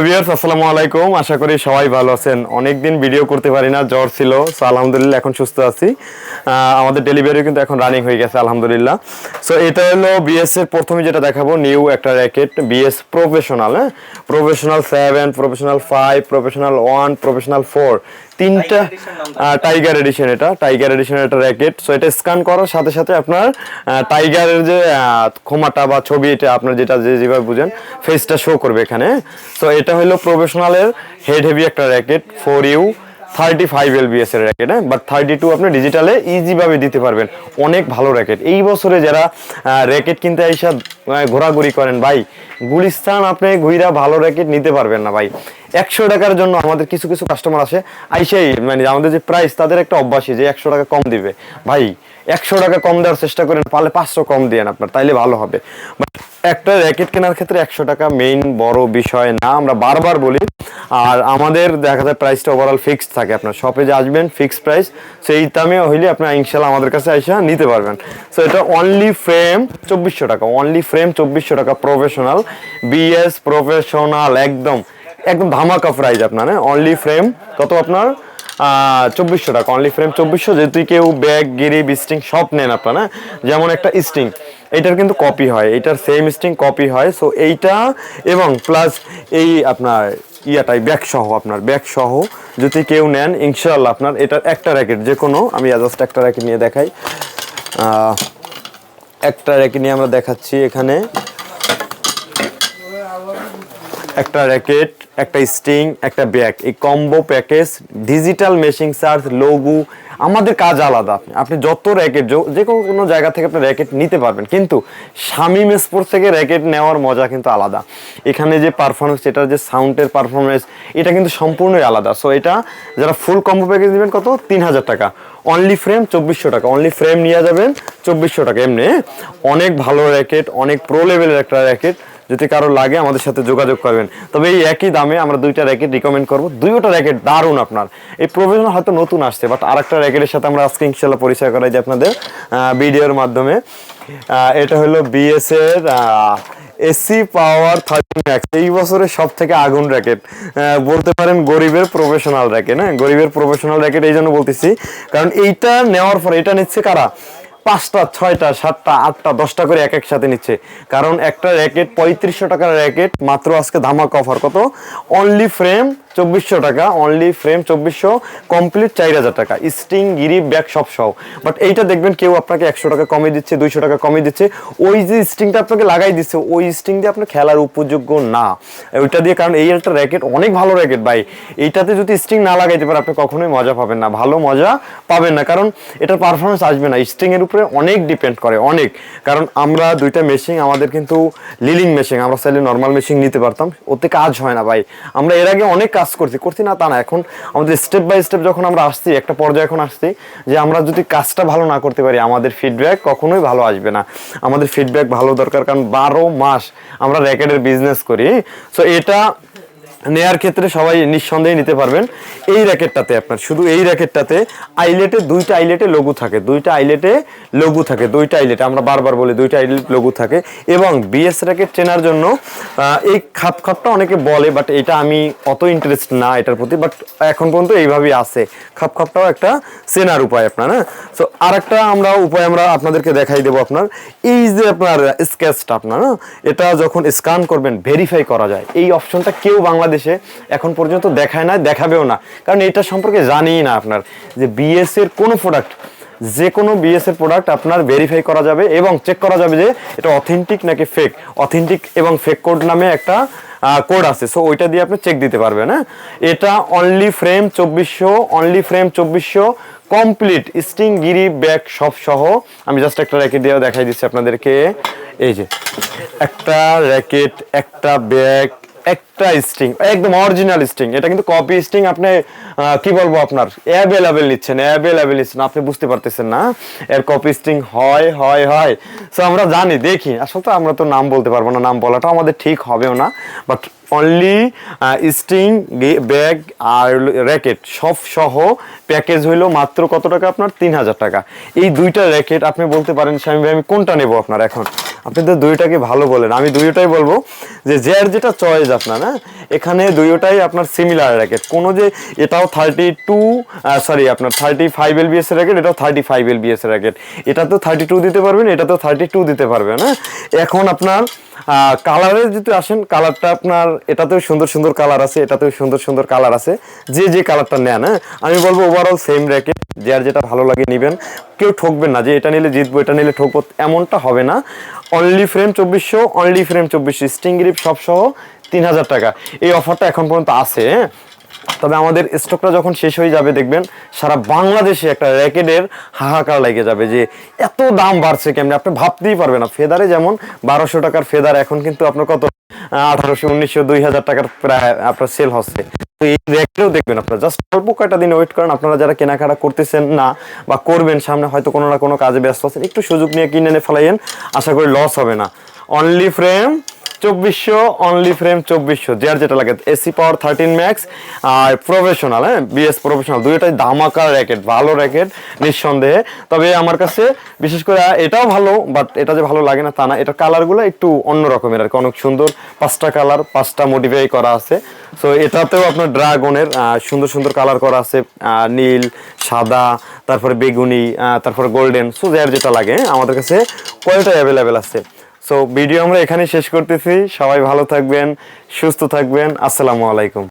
Viewers আসসালামু আলাইকুম। আশা করি সবাই ভালো আছেন। অনেকদিন ভিডিও করতে পারি না জ্বর ছিল সো আলহামদুলিল্লাহ এখন সুস্থ আছি। আমাদের ডেলিভারি কিন্তু এখন রানিং হয়ে গেছে আলহামদুলিল্লাহ। সো এটা হলো বিএস এর প্রথমে যেটা দেখাবো নিউ একটা র্যাকেট বিএস প্রফেশনাল হ্যাঁ? Professional seven professional five professional one professional four তিনটা টাইগার এডিশন এটা টাইগার এডিশনের একটা র্যাকেট সো এটা স্ক্যান করার সাথে সাথে আপনার টাইগারের যে খোমাটা বা ছবি এটা আপনার যেটা যে যেভাবে বুঝেন ফেসটা শো করবে এখানে। সো এটা হলো প্রফেশনালের হেড হেভি একটা racket four U thirty five LBS এর র্যাকেট হ্যাঁ? বাট থার্টি টু আপনি ডিজিটালে ইজিভাবে দিতে পারবেন। অনেক ভালো র্যাকেট এই বছরে যারা র্যাকেট কিনতে আইসা ঘোরাঘুরি করেন, ভাই, গুলিস্তান আপনি ঘুইরা ভালো র্যাকেট নিতে পারবেন না, ভাই। একশো টাকার জন্য আমাদের কিছু কিছু কাস্টমার আসে আইসাই মানে আমাদের যে প্রাইস তাদের একটা অভ্যাসই যে একশো টাকা কম দিবে। ভাই, একশো টাকা কম দেওয়ার চেষ্টা করেন, পারলে পাঁচশো কম দিয়েন আপনার, তাইলে ভালো হবে। একটা র্যাকেট কেনার ক্ষেত্রে একশো টাকা মেইন বড় বিষয় না, আমরা বারবার বলি। আর আমাদের দেখা যায় প্রাইসটা ওভারঅল ফিক্সড থাকে, আপনার শপে যে আসবেন ফিক্সড প্রাইস সেই দামে হইলে আপনার ইনশাল্লাহ আমাদের কাছে আইসা নিতে পারবেন। সো এটা অনলি ফ্রেম চব্বিশশো টাকা অনলি ফ্রেম চব্বিশশো টাকা প্রফেশনাল বিএস প্রফেশনাল একদম একদম ধামাকা প্রাইস আপনার হ্যাঁ? অনলি ফ্রেম কত আপনার? চব্বিশশো টাকা অনলি ফ্রেম চব্বিশশো, যেহেতু কেউ ব্যাগ গিরি স্টিং সব নেন আপনার হ্যাঁ? যেমন একটা স্টিং এইটার কিন্তু কপি হয় এইটার সেম স্টিং কপি হয় সো এইটা এবং প্লাস এই আপনার ইয়াটাই ব্যাগ সহ আপনার ব্যাগ সহ যদি কেউ নেন ইনশাল্লাহ আপনার এটার একটা র্যাকেট যে কোনো আমি জাস্ট একটা র্যাকেট নিয়ে দেখাই। একটা র্যাকেট নিয়ে আমরা দেখাচ্ছি এখানে। একটা র্যাকেট একটা স্টিং একটা ব্যাগ। এই combo package, digital machine charge, logo, আমাদের কাজ আলাদা। আপনি আপনি যত র্যাকেট যে কোনো কোনো জায়গা থেকে আপনি র্যাকেট নিতে পারবেন। কিন্তু শামিম স্পোর্টস থেকে র্যাকেট নেওয়ার মজা কিন্তু আলাদা। এখানে যে পারফরমেন্স এটার যে সাউন্ডের পারফরমেন্স এটা কিন্তু সম্পূর্ণই আলাদা। সো এটা যারা ফুল কম্বো প্যাকেজ নেবেন কত? তিন হাজার টাকা। অনলি ফ্রেম চব্বিশশো টাকা। অনলি ফ্রেম নিয়ে যাবেন চব্বিশশো টাকা। এমনি অনেক ভালো র্যাকেট, অনেক প্রো লেভেলের একটা র্যাকেট। যদি কারও লাগে আমাদের সাথে যোগাযোগ করবেন। তবে এই একই দামে আমরা দুইটা র্যাকেট রিকমেন্ড করব। দুইটা র্যাকেট দারুণ আপনার। এই প্রফেশনাল হয়তো নতুন আসছে বাট আরেকটা র্যাকেটের সাথে আমরা আজকে ইনশাল্লাহ পরিচয় করাই যে আপনাদের ভিডিওর মাধ্যমে। এটা হলো বিএস এর এসি পাওয়ার থার্টি ম্যাক্স এই বছরের সব থেকে আগুন র্যাকেট। বলতে পারেন গরিবের প্রফেশনাল র্যাকেট হ্যাঁ? গরিবের প্রফেশনাল র্যাকেট এই জন্য বলতেছি। কারণ এইটা নেওয়ার পর, এটা নিচ্ছে কারা? পাঁচটা, ছয়টা, সাতটা, আটটা, দশটা করে এক একসাথে নিচ্ছে। কারণ একটা র্যাকেট পঁয়ত্রিশশো টাকার র্যাকেট, মাত্র আজকে ধামাক অফার কত? অনলি ফ্রেম চব্বিশশো টাকা অনলি ফ্রেম চব্বিশশো কমপ্লিট চার হাজার টাকা। স্টিং গিরি ব্যাগ সব সহ। বাট এইটা দেখবেন কেউ আপনাকে একশো টাকা কমিয়ে দিচ্ছে, দুইশো টাকা কমিয়ে দিচ্ছে। ওই যে স্টিংটা আপনাকে লাগাই দিচ্ছে, ওই স্টিং দিয়ে আপনার খেলার উপযোগ্য না। ওইটা দিয়ে কারণ এই একটা র্যাকেট অনেক ভালো র্যাকেট ভাই। এইটাতে যদি স্টিং না লাগাইতে পারে, আপনি কখনোই মজা পাবেন না। ভালো মজা পাবেন না। কারণ এটার পারফরমেন্স আসবে না। স্টিং এর উপরে অনেক ডিপেন্ড করে, অনেক। কারণ আমরা দুইটা মেশিন আমাদের কিন্তু লিলিং মেশিন আমরা চাইলে নর্মাল মেশিন নিতে পারতাম। ওতে কাজ হয় না ভাই। আমরা এর আগে অনেক কাজ করছি করছি না তা না, এখন আমাদের স্টেপ বাই স্টেপ যখন আমরা আসছি, একটা পর্যায়ে এখন আসছি, যে আমরা যদি কাজটা ভালো না করতে পারি, আমাদের ফিডব্যাক কখনোই ভালো আসবে না। আমাদের ফিডব্যাক ভালো দরকার, কারণ বারো মাস আমরা র্যাকেটের বিজনেস করি সো এটা নেয়ার ক্ষেত্রে সবাই নিঃসন্দেহে নিতে পারবেন। এই র্যাকেটটাতে আপনার শুধু এই র্যাকেটটাতে আইলেটে দুইটা আইলেটে লঘু থাকে দুইটা আইলেটে লঘু থাকে দুইটা আইলেটে আমরা বারবার বলি দুইটা আইলেট লঘু থাকে এবং বিএস র্যাকেট চেনার জন্য এই খাপ খাপটা অনেকে বলে বাট এটা আমি অত ইন্টারেস্ট না এটার প্রতি বাট এখন পর্যন্ত এইভাবেই আছে। খাপ খাপটাও একটা চেনার উপায় আপনার হ্যাঁ? সো আর একটা আমরা উপায় আমরা আপনাদেরকে দেখাই দেবো আপনার। এই যে আপনার স্কেচটা আপনার হ্যাঁ, এটা যখন স্ক্যান করবেন ভেরিফাই করা যায়। এই অপশনটা কেউ বাংলাদেশে এখন পর্যন্ত দেখায় না, দেখাবেও না। কারণ এটা সম্পর্কে জানিই না আপনার যে বিএস এর কোনো প্রোডাক্ট যে কোনো বিএস এর প্রোডাক্ট আপনার ভেরিফাই করা যাবে এবং চেক করা যাবে যে এটা অথেন্টিক নাকি ফেক অথেন্টিক এবং ফেক কোড নামে একটা কোড আছে। সো ওইটা দিয়ে আপনি চেক দিতে পারবেন হ্যাঁ? এটা অনলি ফ্রেম চব্বিশশো অনলি ফ্রেম চব্বিশশো কমপ্লিট স্টিং গিরি ব্যাগ সব সহ। আমি জাস্ট একটা র্যাকেট দিয়ে দেখাই দিচ্ছি আপনাদেরকে। এই যে, একটা র্যাকেট একটা ব্যাগ একটা স্টিং, একদম অরিজিনাল স্টিং। এটা কিন্তু কপি স্টিং, আপনি কি বলব আপনার? অ্যাভেলেবেল নিচ্ছেন অ্যাভেলেবেল নিচ্ছেন, আপনি বুঝতে পারতেছেন না। এর কপি স্টিং হয় হয় হয়। সো আমরা জানি, দেখি। আসলে তো আমরা তো নাম বলতে পারব না, নাম বলাটা আমাদের ঠিক হবেও না। বাট অনলি স্টিং ব্যাগ আর র্যাকেট সব সহ প্যাকেজ হইল মাত্র কত টাকা আপনার? তিন হাজার টাকা। এই দুইটা র্যাকেট আপনি বলতে পারেন, স্বামী ভাই, আমি কোনটা নেব আপনার এখন? আপনি তো দুইটাকে ভালো বলেন। আমি দুইটাই বলব যে যে আর যেটা চয়েস আপনার হ্যাঁ? এখানে দুইটাই আপনার সিমিলার র্যাকেট কোনো যে এটাও থার্টি টু সরি আপনার thirty five L B S racket এটাও thirty five L B S racket এটা তো থার্টি টু দিতে পারবেন, এটা তো থার্টি টু দিতে পারবেন হ্যাঁ? এখন আপনার কালারে যদি আসেন কালারটা আপনার, এটাতেও সুন্দর সুন্দর কালার আছে, এটাতেও সুন্দর সুন্দর কালার আছে। যে যে কালারটা নেন হ্যাঁ? আমি বলব ওভারঅল সেম র্যাকেট যে আর যেটা ভালো লাগে নেবেন। কেউ ঠকবেন না, যে এটা নিলে জিতবো, এটা নিলে ঠকবো, এমনটা হবে না। অনলি ফ্রেম চব্বিশশো অনলি ফ্রেম চব্বিশশো স্টিং গ্রিপ সব সহ তিন হাজার টাকা। এই অফারটা এখন পর্যন্ত আছে হ্যাঁ? তবে আমাদের স্টকটা যখন শেষ হয়ে যাবে, দেখবেন সারা বাংলাদেশে একটা র্যাকেটের হাহাকার লেগে যাবে যে এত দাম বাড়ছে কেমনি? আপনি ভাবতেই পারবেন না। ফেদারে যেমন বারোশো টাকার ফেদার, এখন কিন্তু আপনার কত? আঠারোশো, উনিশশো, দুই হাজার টাকার প্রায় আপনার সেল হচ্ছে। এই দেখবেন আপনারা। জাস্ট অল্প কয়টা দিন ওয়েট করেন, আপনারা যারা কেনাকাটা করতেছেন না বা করবেন, সামনে হয়তো কোনো না কোনো কাজে ব্যস্ত আছেন, একটু সুযোগ নিয়ে কিনে ফেলাইয়েন, আশা করি লস হবে না। অনলি ফ্রেম চব্বিশশো অনলি ফ্রেম চব্বিশশো যার যেটা লাগে এসি পাওয়ার থার্টিন ম্যাক্স আর প্রফেশনাল হ্যাঁ বিএস প্রফেশনাল দুইটাই ধামাকা র্যাকেট ভালো র্যাকেট নিঃসন্দেহে। তবে আমার কাছে বিশেষ করে এটাও ভালো বাট এটা যে ভালো লাগে না তা না এটার কালারগুলো একটু অন্য রকমের আর কি অনেক সুন্দর পাঁচটা কালার পাঁচটা মডিফাই করা আছে। সো এটাতেও আপনার ড্রাগনের সুন্দর সুন্দর কালার করা আছে নীল সাদা তারপরে বেগুনি তারপরে গোল্ডেন সো যার যেটা লাগে হ্যাঁ, আমাদের কাছে কয়টা অ্যাভেলেবেল আছে? সো ভিডিও আমরা এখানে শেষ করতেছি। সবাই ভালো থাকবেন সুস্থ থাকবেন। আসসালামু আলাইকুম।